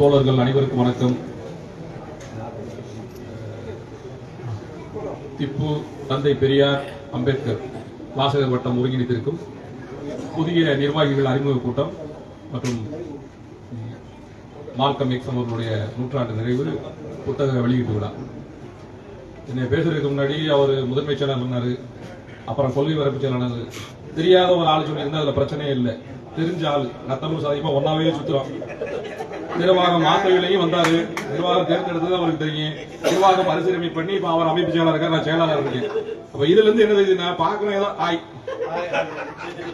தோழர்கள் அனைவருக்கும் வணக்கம். திப்பு தந்தை பெரியார் அம்பேத்கர் வாசகர் வட்டம் ஒருங்கிணைத்திருக்கும் புதிய நிர்வாகிகள் அறிமுக கூட்டம் மற்றும் மால்கம் எக்ஸ் அவர்களுடைய நூற்றாண்டு நிறைவு புத்தக வெளியீட்டு விழா. என்னை பேசுறதுக்கு முன்னாடி அவர் முதன்மை செயலாளர் சொன்னாரு அப்புறம் கொள்கை வரப்பு செயலாளர் தெரியாத ஒரு ஆள் சொல்லியிருந்தா அதில் பிரச்சனையே இல்லை. தெரிஞ்ச ஆள். நத்தமும் சாதிக்குமா ஒன்னாவே சுத்துறோம். நிர்வாகம் மாத்திரையிலையும் வந்தாரு. நிர்வாகம் தேர்ந்தெடுத்தது அவருக்கு தெரியும். நிர்வாகம் பரிசீலனை பண்ணி இப்ப அவர் அமைப்பு செயலாளர் இருக்கார் நான் செயலாளர் இருக்கேன். அப்ப இதுல இருந்து என்ன தெரியுது பாக்கணும் ஏதோ ஆய்.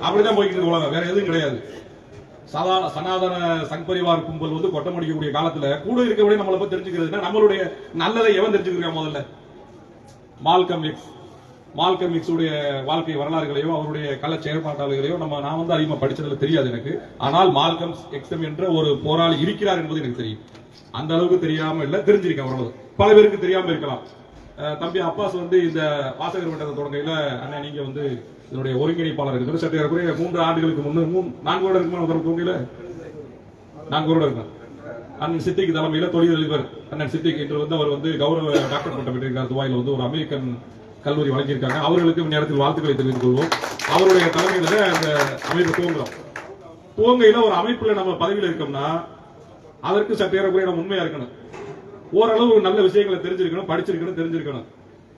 அப்படிதான் போய்கிட்டு இருக்கு வேற எதுவும் கிடையாது. சாதாரண சனாதன சங்பரிவார் கும்பல் வந்து கொட்டம் அடிக்கக்கூடிய காலத்துல கூட இருக்கக்கூடிய நம்மளை பத்தி தெரிஞ்சுக்கிறதுனா நம்மளுடைய நல்லதை எவன் தெரிஞ்சுக்கிறான் முதல்ல? Malcolm X. மால்கம் மிக்ஸுடைய வாழ்க்கை வரலாறுகளையோ அவருடைய கல செயற்பாட்டாளர்களையோ நம்ம நான் வந்து அதிகமா படிச்சதுல தெரியாது எனக்கு. ஆனால் மால்கம் எக்ஸம் என்ற ஒரு போராளி இருக்கிறார் என்பது எனக்கு தெரியும். அந்த அளவுக்கு தெரியாம இல்ல தெரிஞ்சிருக்கேன் ஓரளவு பல பேருக்கு தெரியாம இருக்கலாம். அஹ் தம்பி அப்பாஸ் வந்து இந்த வாசகர் மன்றத்தை தொடங்கையில அண்ணன் நீங்க வந்து இதனுடைய ஒருங்கிணைப்பாளர் இருக்கிற சற்று ஏறக்குறைய மூன்று ஆண்டுகளுக்கு முன்னு மூணு நான்கு வருடம் இருக்குமா ஒரு தொடங்கையில நான்கு வருடம் இருக்கும்? அண்ணன் சித்திக் தலைமையில தொழிலதிபர் அண்ணன் சித்திக் என்று வந்து அவர் வந்து கௌரவ டாக்டர் பட்டம் பெற்றிருக்கார். துபாயில் வந்து ஒரு அமெரிக்கன் கல்லூரி வழங்கியிருக்காங்க. அவர்களுக்கு நேரத்தில் வாழ்த்துக்களை தெரிவித்துக் கொள்வோம். அவருடைய தலைமையில அந்த அமைப்பு துவங்குறோம் துவங்கையில ஒரு அமைப்புல நம்ம பதவியில் இருக்கோம்னா அதற்கு சற்று ஏறக்குறைய நம்ம உண்மையா இருக்கணும். ஓரளவு நல்ல விஷயங்களை தெரிஞ்சிருக்கணும் படிச்சிருக்கணும் தெரிஞ்சிருக்கணும்.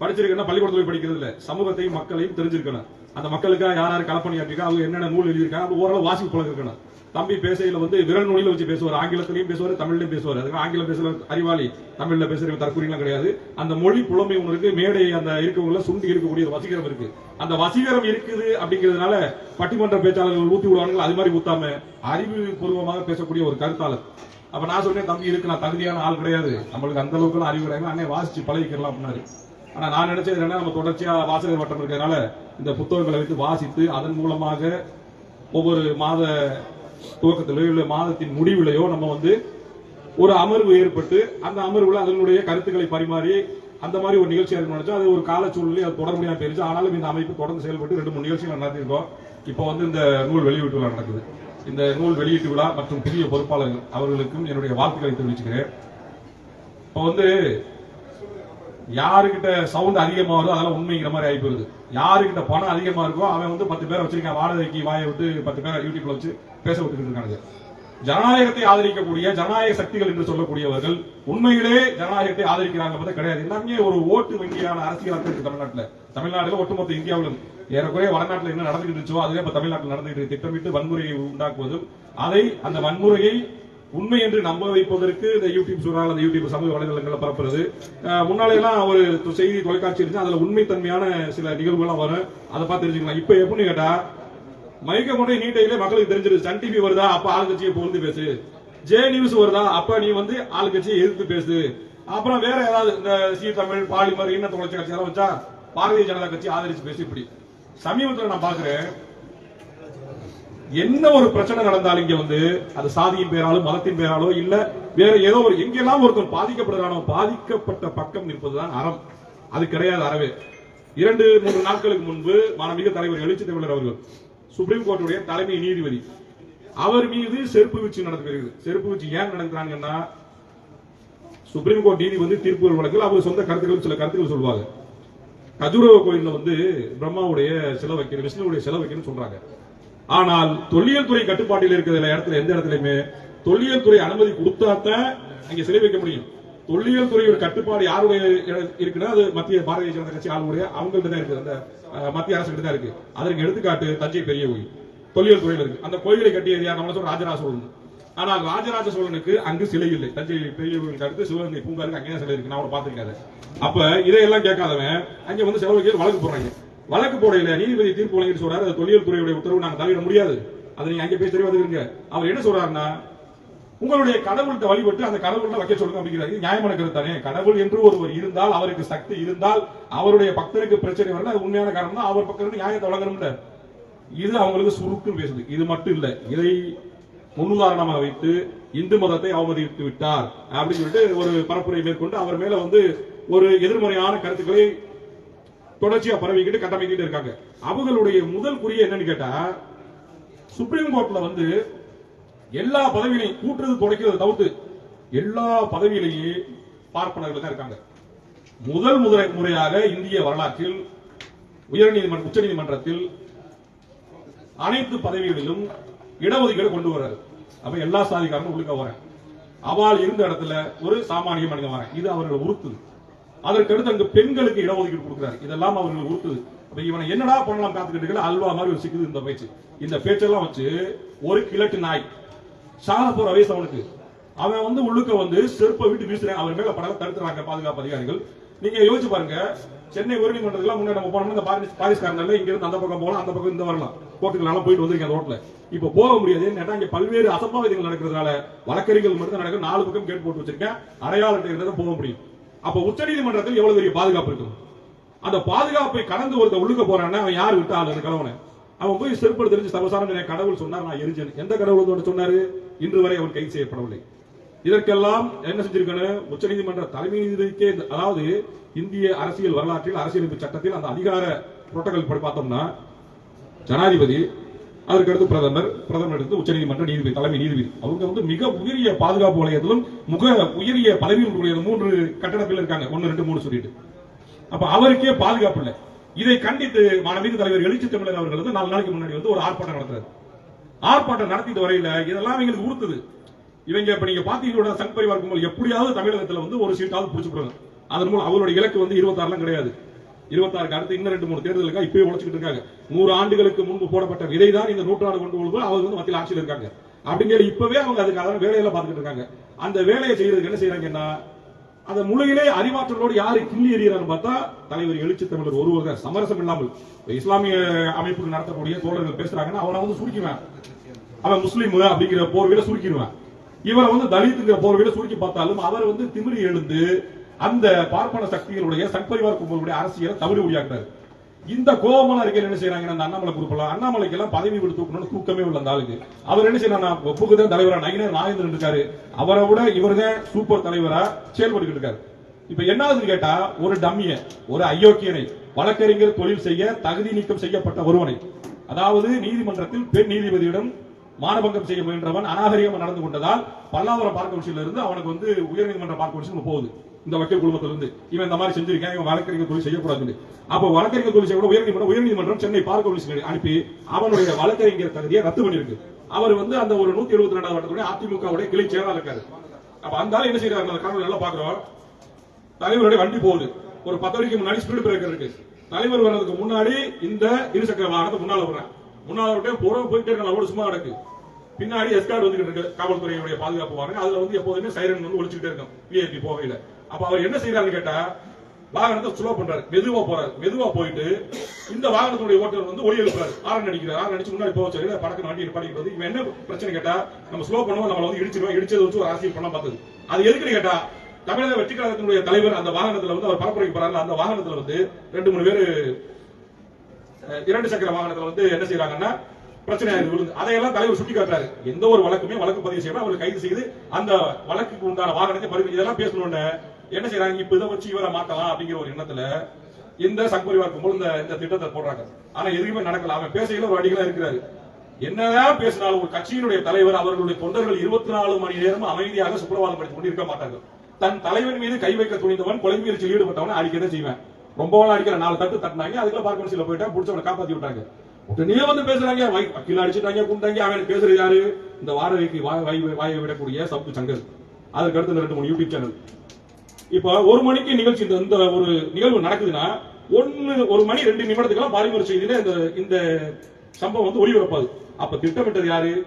படிச்சிருக்கணும் பள்ளிக்கூடத்தில் போய் படிக்கிறது இல்ல. சமூகத்தையும் மக்களையும் தெரிஞ்சிருக்கணும். அந்த மக்களுக்காக யார் யார் கலப்பணியாற்றிருக்கா அவங்க என்னென்ன நூல் எழுதியிருக்காங்க ஓரளவு வாசிப்பு பழக்கம் இருக்கணும். தம்பி பேசையில வந்து விரல் நூலில வச்சு பேசுவார். ஆங்கிலத்திலையும் பேசுவார் தமிழ்லையும் பேசுவார். அதுக்கு ஆங்கிலம் பேசுற அறிவாளி தமிழ்ல பேசுற தற்கூறிலாம் கிடையாது. அந்த மொழி புலமை ஒன்று இருக்கு. மேடை அந்த இருக்கவங்கள சுண்டி இருக்கக்கூடிய ஒரு வசீகரம் இருக்கு. அந்த வசீகரம் இருக்குது அப்படிங்கிறதுனால பட்டிமன்ற பேச்சாளர்கள் ஊத்தி விடுவாங்க அது மாதிரி ஊத்தாம அறிவு பூர்வமாக பேசக்கூடிய ஒரு கருத்தாளர். அப்ப நான் சொன்னேன் தம்பி இருக்கு நான் தகுதியான ஆள் கிடையாது. நம்மளுக்கு அந்த அளவுக்கு அறிவு கிடையாது. அண்ணே வாசிச்சு பழகிக்கலாம் அப்படின்னாரு. ஆனா நான் நினைச்சது என்னன்னா நம்ம தொடர்ச்சியா வாசகர் வட்டம் இருக்கிறதுனால இந்த புத்தகங்களை வைத்து வாசித்து அதன் மூலமாக ஒவ்வொரு மாத துவக்கத்திலேயோ இல்லை மாதத்தின் முடிவிலையோ நம்ம வந்து ஒரு அமர்வு ஏற்பட்டு அந்த அமர்வுல அதனுடைய கருத்துக்களை பரிமாறி அந்த மாதிரி ஒரு நிகழ்ச்சி இருக்கு நினைச்சா அது ஒரு கால சூழ்நிலை அது தொடர முடியாம போயிருச்சு. ஆனாலும் இந்த அமைப்பு தொடர்ந்து செயல்பட்டு ரெண்டு மூணு நிகழ்ச்சிகள் நடத்திருக்கோம் இப்போ வந்து இந்த நூல் வெளியீட்டு விழா நடக்குது. இந்த நூல் வெளியீட்டு விழா மற்றும் புதிய பொறுப்பாளர்கள் அவர்களுக்கும் என்னுடைய வாழ்த்துக்களை தெரிவிச்சுக்கிறேன். இப்போ வந்து யாருக்கிட்ட சவுண்ட் அதிகமாக வருதோ அதெல்லாம் உண்மைங்கிற மாதிரி ஆகி போயிருது. யாருக்கிட்ட பணம் அதிகமாக இருக்கோ அவன் வந்து பத்து பேரை வச்சிருக்கான். வாடகைக்கு வாயை விட்டு பத்து பேரை யூடியூப்ல வச்சு பேச விட்டுக்கிட்டு இருக்காங்க ஜனநாயகத்தை ஆதரிக்கக்கூடிய ஜனநாயக சக்திகள் என்று சொல்லக்கூடியவர்கள் உண்மையிலே ஜனநாயகத்தை ஆதரிக்கிறாங்க பார்த்தா கிடையாது. எல்லாமே ஒரு ஓட்டு வங்கியான அரசியல் இருக்கு தமிழ்நாட்டில். தமிழ்நாடுல ஒட்டுமொத்த இந்தியாவிலும் ஏறக்குறைய வடநாட்டில் என்ன நடந்துகிட்டு இருந்துச்சோ அதுவே இப்ப தமிழ்நாட்டில் நடந்துகிட்டு திட்டமிட்டு வன்முறையை உண்டாக்குவதும் அதை அந்த வன்முறையை உண்மை என்று நம்ப வைப்பதற்கு இந்த யூடியூப் சூழல் அந்த யூடியூப் சமூக வலைதளங்களை பரப்புறது. அஹ் ஒரு செய்தி தொலைக்காட்சி இருந்துச்சு அதில் உண்மைத்தன்மையான சில நிகழ்வுகள்லாம் வரும். அதை பார்த்து தெரிஞ்சுக்கலாம். இப்போ எப்படின்னு கேட்டா மைக்க கொண்டு நீட்டையிலே மக்களுக்கு தெரிஞ்சிருது. சன் டிவி வருதா? அப்ப ஆளுங்கட்சியை புகழ்ந்து பேசு. ஜே நியூஸ் வருதா? அப்ப நீ வந்து ஆளுங்கட்சியை எதிர்த்து பேசு. அப்புறம் வேற ஏதாவது இந்த சி தமிழ் பாலிமர் இன்ன தொலைச்சி எல்லாம் வச்சா பாரதிய ஜனதா கட்சி ஆதரிச்சு பேசி இப்படி. சமீபத்தில் நான் பாக்குறேன். என்ன ஒரு பிரச்சனை நடந்தாலும் இங்க வந்து அது சாதியின் பேராலோ மதத்தின் பேராலோ இல்ல வேற ஏதோ ஒரு எங்கெல்லாம் ஒருத்தர் பாதிக்கப்படுறானோ பாதிக்கப்பட்ட பக்கம் நிற்பதுதான் அறம். அது கிடையாது அறவே. இரண்டு மூன்று நாட்களுக்கு முன்பு மாணவிக தலைவர் எழுச்சி தமிழர் அவர்கள் சுப்ரீம் கோர்ட்டுடைய தலைமை நீதிபதி அவர் மீது செருப்பு வீச்சு நடக்கிறது செருப்பு வீச்சு ஏன் நடக்கிறாங்கன்னா சுப்ரீம் கோர்ட் நீதி வந்து தீர்ப்பு வழக்கில் அவர் சொந்த கருத்துக்கள் சில கருத்துக்கள் சொல்லுவாங்க கஜுரவ கோயில்ல வந்து பிரம்மாவுடைய சிலை வைக்கணும் விஷ்ணுவுடைய சிலை வைக்கணும்னு சொல்றாங்க. ஆனால் தொல்லியல் துறை கட்டுப்பாட்டில் இருக்கிற இடத்துல எந்த இடத்துலயுமே தொல்லியல் துறை அனுமதி கொடுத்தாத்தான் அங்க சிலை வைக்க முடியும். தொல்லியல் துறையோட கட்டுப்பாடு யாருடைய இருக்குன்னா அது மத்திய பாரதிய ஜனதா கட்சி ஆளுடைய அவங்கள்ட்ட தான் இருக்கு அந்த மத்திய அரசு தான் இருக்கு. அதற்கு எடுத்துக்காட்டு தஞ்சை பெரிய கோயில். தொல்லியல் துறையில் இருக்கு. அந்த கோயிலை கட்டியது யார்? நம்மள சொல்ற ராஜராஜ சோழன். ஆனால் ராஜராஜ சோழனுக்கு அங்கு சிலை இல்லை. தஞ்சை பெரிய கோயிலுக்கு அடுத்து சிவகங்கை பூங்காருக்கு அங்கேயே சிலை இருக்கு. நான் அவரை பார்த்திருக்காரு அப்ப இதையெல்லாம் கேட்காதவன் அங்க வந்து செலவுக்கு வழக்கு போடுறாங்க. வழக்கு போடையில நீதிபதி தீர்ப்பு வழங்கிட்டு சொல்றாரு. அது தொழில் துறையுடைய உத்தரவு. நாங்க தலையிட முடியாது. அதை நீங்க அங்கே போய் தெரிவாதுங்க அவர் என்ன சொல்றாருன்னா உங்களுடைய கடவுள்கிட்ட வழிபட்டு அந்த கடவுள்கிட்ட வைக்க சொல்லுங்க அப்படிங்கிறாரு. நியாயமான கருத்து தானே. கடவுள் என்று ஒருவர் இருந்தால் அவருக்கு சக்தி இருந்தால் அவருடைய பக்தருக்கு பிரச்சனை வரல அது உண்மையான காரணம் தான். அவர் பக்கம் நியாயத்தை வழங்கணும்ல. இது அவங்களுக்கு சுருக்குன்னு பேசுது. இது மட்டும் இல்ல. இதை முன்னுதாரணமாக வைத்து இந்து மதத்தை அவமதித்து விட்டார். அப்படின்னு சொல்லிட்டு ஒரு பரப்புரை மேற்கொண்டு அவர் மேல வந்து ஒரு எதிர்மறையான கருத்துக்களை தொடர்ச்சியா பரவிக்கிட்டு கட்டமைக்கிட்டு இருக்காங்க. அவங்களுடைய முதல் குறிய என்னன்னு கேட்டா சுப்ரீம் கோர்ட்ல வந்து எல்லா பதவியிலையும் கூட்டுறது துடைக்கிறது தவிர்த்து எல்லா பதவியிலையும் பார்ப்பனர்கள் தான் இருக்காங்க. முதல் முதல் முறையாக இந்திய வரலாற்றில் உயர்நீதிமன்ற உச்சநீதிமன்றத்தில் அனைத்து பதவிகளிலும் இடஒதுக்கீடு கொண்டு வர்றாரு. அப்ப எல்லா சாதிக்காரங்களும் உள்ளுக்க வரேன். அவால் இருந்த இடத்துல ஒரு சாமானிய மனிதன் வரேன். இது அவர்கள் உறுத்துது அதற்கடுத்து அங்கு பெண்களுக்கு இடஒதுக்கீடு கொடுக்கிறார். இதெல்லாம் அவர்கள் உறுத்துது. அப்ப இவனை என்னடா பண்ணலாம் காத்துக்கிட்டு அல்வா மாதிரி ஒரு சிக்குது இந்த பேச்சு. இந்த பேச்செல்லாம் வச்சு ஒரு கிழட்டு நாய். சாக வயசு அவனுக்கு. அவன் வந்து உள்ளுக்க வந்து செருப்பை விட்டு வீசுறேன். அவன் மேல படம் தடுத்துறாங்க பாதுகாப்பு அதிகாரிகள். நீங்க யோசிச்சு பாருங்க. சென்னை உயர்நீதிமன்றத்துக்கு முன்னாடி நம்ம போனோம்னா இந்த பாரிஸ் பாரிஸ்காரனால இங்க இருந்து அந்த பக்கம் போகலாம் அந்த பக்கம் இந்த வரலாம். கோர்ட்டுக்கு போயிட்டு வந்திருக்கேன் ரோட்ல. இப்ப போக முடியாது. ஏன்னா இங்க பல்வேறு அசம்பாவிதங்கள் நடக்கிறதுனால வழக்கறிஞர்கள் மட்டும் நடக்கும் நாலு பக்கம் கேட் போட்டு வச்சிருக்கேன். அடையாளம் அட்டை போக முடியும். அப்ப உச்சநீதிமன்றத்தில் எவ்வளவு பெரிய பாதுகாப்பு இருக்கும்? அந்த பாதுகாப்பை கடந்து ஒருத்த உள்ளுக்க போறான்னா அவன் யார் விட்டா அந்த கணவனை? அவன் போய் செருப்படு தெரிஞ்சு சர்வசாரம் கடவுள் சொன்னார் நான் எரிஞ்சேன். எந்த கடவுள் சொன்னாரு? இன்று வரை அவன் கைது செய்யப்படவில்லை. இதற்கெல்லாம் என்ன செஞ்சிருக்கணும் உச்சநீதிமன்ற தலைமை நீதிபதிக்கே அதாவது இந்திய அரசியல் வரலாற்றில் அரசியலமைப்பு சட்டத்தில் அந்த அதிகார புரோட்டோகால் படி பார்த்தோம்னா ஜனாதிபதி அதற்கடுத்து பிரதமர் பிரதமர் அடுத்து உச்சநீதிமன்ற நீதிபதி தலைமை நீதிபதி. அவங்க வந்து மிக உயரிய பாதுகாப்பு வளையத்திலும் மிக உயரிய பதவியில் உடைய மூன்று கட்டடத்தில் இருக்காங்க. ஒன்னு ரெண்டு மூணு சொல்லிட்டு. அப்ப அவருக்கே பாதுகாப்பு இல்லை. இதை கண்டித்து மாணவிக தலைவர் எழுச்சி தமிழர் அவர்கள் வந்து நாலு நாளைக்கு முன்னாடி வந்து ஒரு ஆர்ப்பாட்டம் நடத்துறாரு. ஆர்ப்பாட்டம் நடத்திட்டு வரையில இதெல்லாம் எங்களுக்கு உறுத்துது. இவங்க இப்ப நீங்க பாத்தீங்களோட சங் பரிவார் கும்பல் எப்படியாவது தமிழகத்துல வந்து ஒரு சீட்டாவது பிடிச்சிடுறாங்க அதன் மூலம் அவருடைய இலக்கு வந்து இருபத்தாறுலாம் கிடையாது. இருபத்தாறுக்கு அடுத்து இன்னும் ரெண்டு மூணு தேர்தலுக்கு இப்பயே உழைச்சிட்டு இருக்காங்க. நூறு ஆண்டுகளுக்கு முன்பு போடப்பட்ட விதை தான் இந்த நூற்றாண்டு கொண்டு வரும்போது அவங்க வந்து மத்தியில் ஆட்சியில் இருக்காங்க. அப்படிங்கிற இப்பவே அவங்க அதுக்கான வேலையெல்லாம் பார்த்துட்டு இருக்காங்க. அந்த வேலையை செய்யறதுக்கு என்ன செய்யறாங்கன்னா அந்த முழுகிலே அறிவாற்றலோடு யாரு கிள்ளி எறிகிறான்னு பார்த்தா தலைவர் எழுச்சி தமிழர் ஒருவர் சமரசம் இல்லாமல். இஸ்லாமிய அமைப்புகள் நடத்தக்கூடிய தோழர்கள் பேசுறாங்கன்னா அவனை வந்து சுருக்கிவேன் அவன் முஸ்லீம் அப்படிங்கிற போர்வையில சுருக்கிடுவேன். இவரை வந்து தலித்துங்கிற போர்வையில சுருக்கி பார்த்தாலும் அவர் வந்து திமிரி எழுந்து அந்த பார்ப்பன சக்திகளுடைய சட்பரிவார் கும்பலுடைய அரசியலை தவறி உரியாக்குறாரு இந்த கோபமான அறிக்கையில் என்ன செய்யறாங்க அந்த அண்ணாமலை குறிப்பிடலாம் அண்ணாமலைக்கு எல்லாம் பதவி விட்டு தூக்கணும்னு தூக்கமே உள்ள அந்த ஆளுக்கு அவர் என்ன செய்யறாங்க ஒப்புக்குதான் தலைவரா நயினர் நாகேந்திரன் இருக்காரு. அவரை விட இவர்தான் சூப்பர் தலைவரா செயல்பட்டு இருக்காரு. இப்ப என்னதுன்னு கேட்டா ஒரு டம்மிய ஒரு அயோக்கியனை வழக்கறிஞர் தொழில் செய்ய தகுதி நீக்கம் செய்யப்பட்ட ஒருவனை அதாவது நீதிமன்றத்தில் பெண் நீதிபதியிடம் மானபங்கம் செய்ய முயன்றவன் அநாகரிகமாக நடந்து கொண்டதால் பல்லாவரம் பார்க்க கவுன்சில் இருந்து அவனுக்கு வந்து உயர்நீதிமன்ற பார்க்க கவுன்சில் போகுது. இந்த வக்கீல் குழுமத்துல இருந்து இவன் இந்த மாதிரி செஞ்சிருக்கேன் இவன் வழக்கறிஞர் தொழில் செய்யக்கூடாது அப்ப வழக்கறிஞர் தொழில் செய்யக்கூட உயர்நீதிமன்றம் உயர்நீதிமன்றம் சென்னை பார்க்க கவுன்சில் அனுப்பி அவனுடைய வழக்கறிஞர் தகுதியை ரத்து பண்ணிருக்கு அவர் வந்து அந்த ஒரு நூத்தி எழுபத்தி ரெண்டாவது வட்டத்துடைய அதிமுகவுடைய கிளை செயலாளர் இருக்காரு. அப்ப அந்த ஆள் என்ன செய்யறாரு அந்த காணொலி நல்லா பாக்குறோம் தலைவருடைய வண்டி போகுது. ஒரு பத்து மணிக்கு முன்னாடி ஸ்பீடு பிரேக்கர் இருக்கு. தலைவர் வர்றதுக்கு முன்னாடி இந்த இருசக்கர வாகனத்தை முன்னால விடுறேன் முன்னாள் விட்டு புற போயிட்டே இருக்க சும்மா கிடக்கு. பின்னாடி எஸ்கார்ட் வந்துகிட்டு இருக்கு. காவல்துறையுடைய பாதுகாப்பு வாங்க அதுல வந்து எப்போதுமே சைரன் வந்து ஒழிச்சுக்கிட்டே இருக்கும். விஐபி போகையில. அப்ப அவர் என்ன செய்யறாருன்னு கேட்டா வாகனத்தை ஸ்லோ பண்றாரு. மெதுவா போறாரு. மெதுவா போயிட்டு இந்த வாகனத்துடைய ஓட்டுநர் வந்து ஒளி எழுப்புறாரு. ஆரன் அடிக்கிறார். ஆரன் அடிச்சு முன்னாடி போக சரி படக்கு வண்டி படிக்கிறது இவன் என்ன பிரச்சனை கேட்டா நம்ம ஸ்லோ பண்ணுவோம். நம்மள வந்து இடிச்சிருவோம் இடிச்சது வச்சு ஒரு அரசியல் பண்ண பார்த்தது அது எதுக்குன்னு கேட்டா தமிழக வெற்றி கழகத்தினுடைய தலைவர் அந்த வாகனத்துல வந்து அவர் பரப்புரைக்கு போறாரு அந்த வாகனத்துல வந்து ரெண்டு மூணு பேரு இரண்டு சக்கர வாகனத்துல வந்து என்ன செய்யறாங்கன்னா பிரச்சனை விழுந்து. அதையெல்லாம் தலைவர் சுட்டி காட்டுறாரு எந்த ஒரு வழக்குமே வழக்கு பதிவு செய்யணும் அவர் கைது செய்து அந்த வழக்குக்கு உண்டான வாகனத்தை பறிவு இதெல்லாம் பேசணும்னு என்ன செய்யறாங்க இப்ப இதை வச்சு இவரை மாட்டலாம் அப்படிங்கிற ஒரு எண்ணத்துல இந்த சங்கரிவார் கும்பல் இந்த இந்த திட்டத்தை போடுறாங்க. ஆனா எதுவுமே நடக்கல. அவன் பேசையில ஒரு அடிகளா இருக்கிறாரு. என்னதான் பேசினாலும் ஒரு கட்சியினுடைய தலைவர் அவர்களுடைய தொண்டர்கள் இருபத்தி நாலு மணி நேரம் அமைதியாக சுப்பிரவாதம் படித்துக் கொண்டு இருக்க மாட்டார்கள். தன் தலைவன் மீது கை வைக்க துணிந்தவன் கொலை முயற்சியில் ஈடுபட்டவன் அடிக்கதான் செய்வேன். ரொம்ப அடிக்கிற நாலு தட்டு தட்டினாங்க. அதுக்குள்ள பார்க்க போயிட்டா புடிச்சவனை காப்பாத்தி விட்டாங்க. உடனே வந்து பேசுறாங்க. வை- வக்கீல் அடிச்சுட்டாங்க குண்டாங்க அவன் பேசுறது யாரு? இந்த வாடகைக்கு வாய் வாய்- வாயை விடக்கூடிய சப்பு சங்கர். அதுக்கு அடுத்து இந்த ரெண்டு மூணு யூடியூப் சேனல். இப்ப ஒரு மணிக்கு நிகழ்ச்சி இந்த இந்த ஒரு நிகழ்வு நடக்குதுன்னா ஒன்னு ஒரு மணி ரெண்டு நிமிடத்துக்கெல்லாம் பாரிமுறை செய்தியில இந்த இந்த சம்பவம் வந்து ஒளிபரப்பாது. அப்ப திட்டமிட்டது யாரு?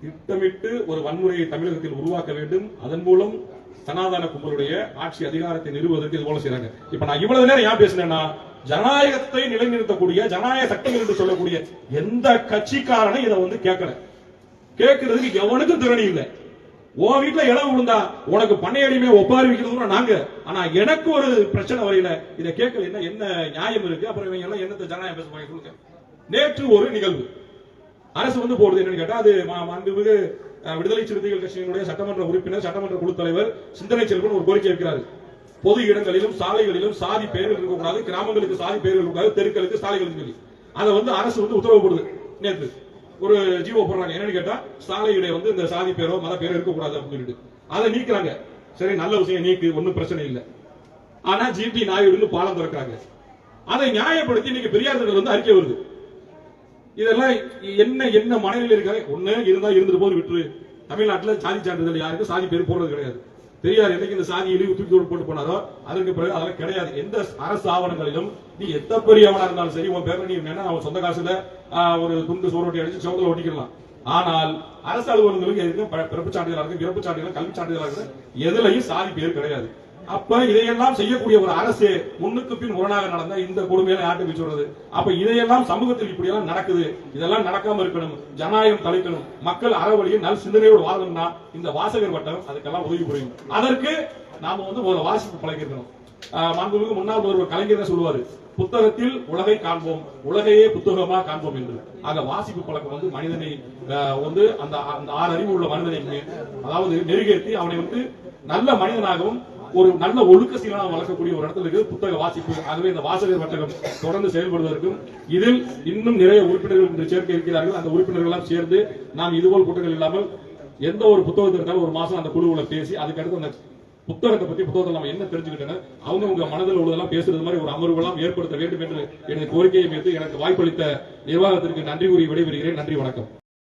திட்டமிட்டு ஒரு வன்முறையை தமிழகத்தில் உருவாக்க வேண்டும். அதன் மூலம் சனாதன கும்பலுடைய ஆட்சி அதிகாரத்தை நிறுவுவதற்கு இது போல செய்றாங்க. இப்ப நான் இவ்வளவு நேரம் ஏன் பேசினேன்னா ஜனநாயகத்தை நிலைநிறுத்தக்கூடிய ஜனநாயக சட்டம் என்று சொல்லக்கூடிய எந்த கட்சிக்காரனும் இதை வந்து கேட்கல. கேட்கறதுக்கு எவனுக்கும் திறனி இல்லை. உன் வீட்டுல இடம் விழுந்தா உனக்கு பண்ணையடிமை ஒப்பாரி வைக்கிறதும் நாங்க. ஆனா எனக்கு ஒரு பிரச்சனை வரையில இதை கேட்கல. என்ன என்ன நியாயம் இருக்கு? அப்புறம் இவங்க எல்லாம் என்னத்த ஜனநாயகம் பேச போறாங்க நேற்று ஒரு நிகழ்வு. அரசு வந்து போடுது என்னன்னு கேட்டா அது மாண்புமிகு விடுதலை சிறுத்தைகள் கட்சியினுடைய சட்டமன்ற உறுப்பினர் சட்டமன்ற குழு தலைவர் சிந்தனை செல்வன் ஒரு கோரிக்கை வைக்கிறார். பொது இடங்களிலும் சாலைகளிலும் சாதி பெயர்கள் இருக்கக்கூடாது கிராமங்களுக்கு சாதி பெயர்கள் இருக்கக்கூடாது தெருக்களுக்கு சாலைகளுக்கு சொல்லி அதை வந்து அரசு வந்து உத்தரவு போடுது. நேற்று ஒரு ஜீவோ போடுறாங்க. என்னன்னு கேட்டா சாலையுடைய வந்து இந்த சாதி பேரோ மத பேரோ இருக்கக்கூடாது அப்படின்னு சொல்லிட்டு. அதை நீக்குறாங்க. சரி நல்ல விஷயம் நீக்கு ஒன்றும் பிரச்சனை இல்லை. ஆனா ஜிபி நாயுடுன்னு பாலம் திறக்கிறாங்க. அதை நியாயப்படுத்தி இன்னைக்கு பெரியார் வந்து அறிக்கை வருது. இதெல்லாம் என்ன என்ன மனநிலை இருக்காங்க? ஒண்ணு இருந்தா இருந்துட்டு போது விட்டுரு. தமிழ்நாட்டில் சாதி சான்றிதழ் யாருக்கும் சாதி பேர் போடுறது கிடையாது. பெரியார் என்னைக்கு இந்த சாதி இழிவு தூக்கி போட்டு போனாரோ அதற்கு பிறகு அதெல்லாம் கிடையாது. எந்த அரசு ஆவணங்களிலும் நீ எத்த பெரியவனா இருந்தாலும் சரி உன் பேர்ல நீ என்ன அவன் சொந்த காசுல ஒரு துண்டு சோறு அடிச்சு சோதனை ஒட்டிக்கலாம் ஆனால் அரசு அலுவலகங்களுக்கு எதுக்கும் பிறப்பு சான்றிதழாக இருக்கு பிறப்பு சான்றிதழ் கல்வி சான்றிதழாக இருக்கு எதுலையும் சாதி பேர் கிடையாது. அப்ப இதையெல்லாம் செய்யக்கூடிய ஒரு அரசு முன்னுக்கு பின் உரணாக நடந்தா இந்த கொடுமையில யார்ட்டு சொல்றது? அப்ப இதையெல்லாம் சமூகத்தில் இப்படி எல்லாம் நடக்குது. இதெல்லாம் நடக்காம இருக்கணும். ஜனநாயகம் தலைக்கணும் மக்கள் அறவழியில் நல் சிந்தனையோடு வாழணும்னா இந்த வாசகர் வட்டம் அதுக்கெல்லாம் உதவி புரியும். அதற்கு நாம வந்து ஒரு வாசிப்பு பழகிருக்கணும் மாண்புமிகு முன்னாள் ஒரு கலைஞர் சொல்லுவாரு புத்தகத்தில் உலகை காண்போம் உலகையே புத்தகமா காண்போம் என்று. ஆக வாசிப்பு பழக்கம் வந்து மனிதனை வந்து அந்த அந்த ஆறு அறிவு உள்ள மனிதனை அதாவது நெருகேற்றி அவனை வந்து நல்ல மனிதனாகவும் ஒரு நல்ல ஒழுக்க சீலனாக வளர்க்கக்கூடிய ஒரு இடத்துல இருக்குது. புத்தக வாசிப்பு. ஆகவே இந்த வாசகர் வட்டகம் தொடர்ந்து செயல்படுவதற்கும் இதில் இன்னும் நிறைய உறுப்பினர்கள் இன்று சேர்க்க இருக்கிறார்கள். அந்த உறுப்பினர்கள் எல்லாம் சேர்ந்து நாம் இதுபோல் கூட்டங்கள் இல்லாமல் எந்த ஒரு புத்தகத்தில் இருந்தாலும் ஒரு மாசம் அந்த குழுவுல பேசி அதுக்கடுத்து அந்த புத்தகத்தை பத்தி புத்தகத்தை நம்ம என்ன தெரிஞ்சுக்கிட்டோம் அவங்க உங்க மனதில் உள்ளதெல்லாம் பேசுறது மாதிரி ஒரு அமர்வுலாம் ஏற்படுத்த வேண்டும் என்று எனது கோரிக்கையை மீது எனக்கு வாய்ப்பளித்த நிர்வாகத்திற்கு நன்றி கூறி விடைபெறுகிறேன். நன்றி வணக்கம்.